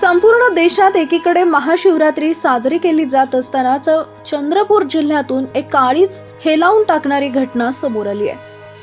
संपूर्ण देशात एकीकडे महाशिवरात्री साजरी केली जात असतानाच चंद्रपूर जिल्ह्यातून एक काळीच हेलावून टाकणारी घटना समोर आली आहे.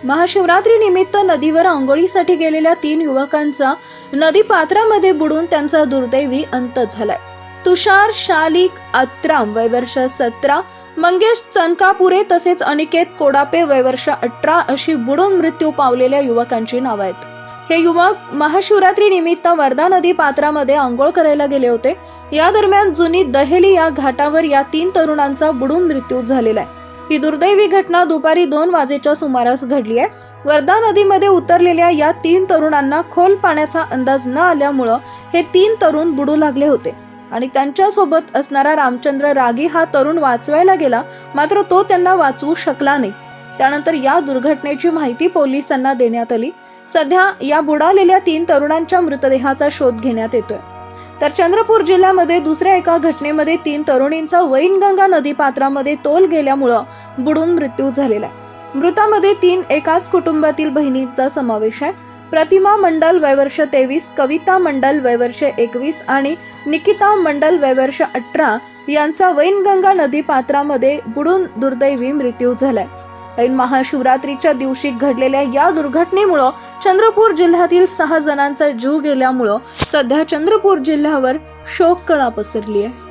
महाशिवरात्री निमित्त नदीवर आंघोळीसाठी गेलेल्या तीन युवकांचा नदी पात्रामध्ये बुडून त्यांचा दुर्दैवी अंत झालाय. तुषार शालिक अत्राम वयवर्ष सतरा मंगेश चनकापुरे तसेच अनिकेत कोडापे वयवर्ष अठरा अशी बुडून मृत्यू पावलेल्या युवकांची नावं आहेत. हे युवक महाशिवरात्री निमित्त वर्धा नदी पात्रामध्ये आंघोळ करायला गेले होते. या दरम्यान जुनी दहेली या घाटावर या तीन तरुणांचा बुडून मृत्यू झालेला आहे. ही दुर्दैवी घटना दुपारी दोन वाजेच्या सुमारास घडली आहे. वर्धा नदीमध्ये उतरलेल्या या तीन तरुणांना खोल पाण्याचा अंदाज न आल्यामुळं हे तीन तरुण बुडू लागले होते. आणि त्यांच्यासोबत असणारा रामचंद्र रागी हा तरुण वाचवायला गेला मात्र तो त्यांना वाचवू शकला नाही. त्यानंतर या दुर्घटनेची माहिती पोलिसांना देण्यात आली. सध्या या बुडालेल्या तीन तरुणांच्या मृतदेहाचा शोध घेण्यात येतोय. तर चंद्रपूर जिल्ह्यामध्ये दुसऱ्या एका घटनेमध्ये तीन तरुणींचा वैनगंगा नदी पात्रामध्ये तोल गेल्यामुळं बुडून मृत्यू झालेला आहे. मृतामध्ये तीन एकाच कुटुंबातील बहिणींचा समावेश आहे. प्रतिमा मंडल वयवर्ष तेवीस कविता मंडल वयवर्ष एकवीस आणि निकिता मंडल वयवर्ष अठरा यांचा वैनगंगा नदी पात्रामध्ये बुडून दुर्दैवी मृत्यू झालाय. ऐन महाशिवरात्रीच्या दिवशी घडलेल्या या दुर्घटनेमुळं चंद्रपूर जिल्ह्यातील सहा जणांचा जीव गेल्यामुळं सध्या चंद्रपूर जिल्ह्यावर शोककळा पसरली आहे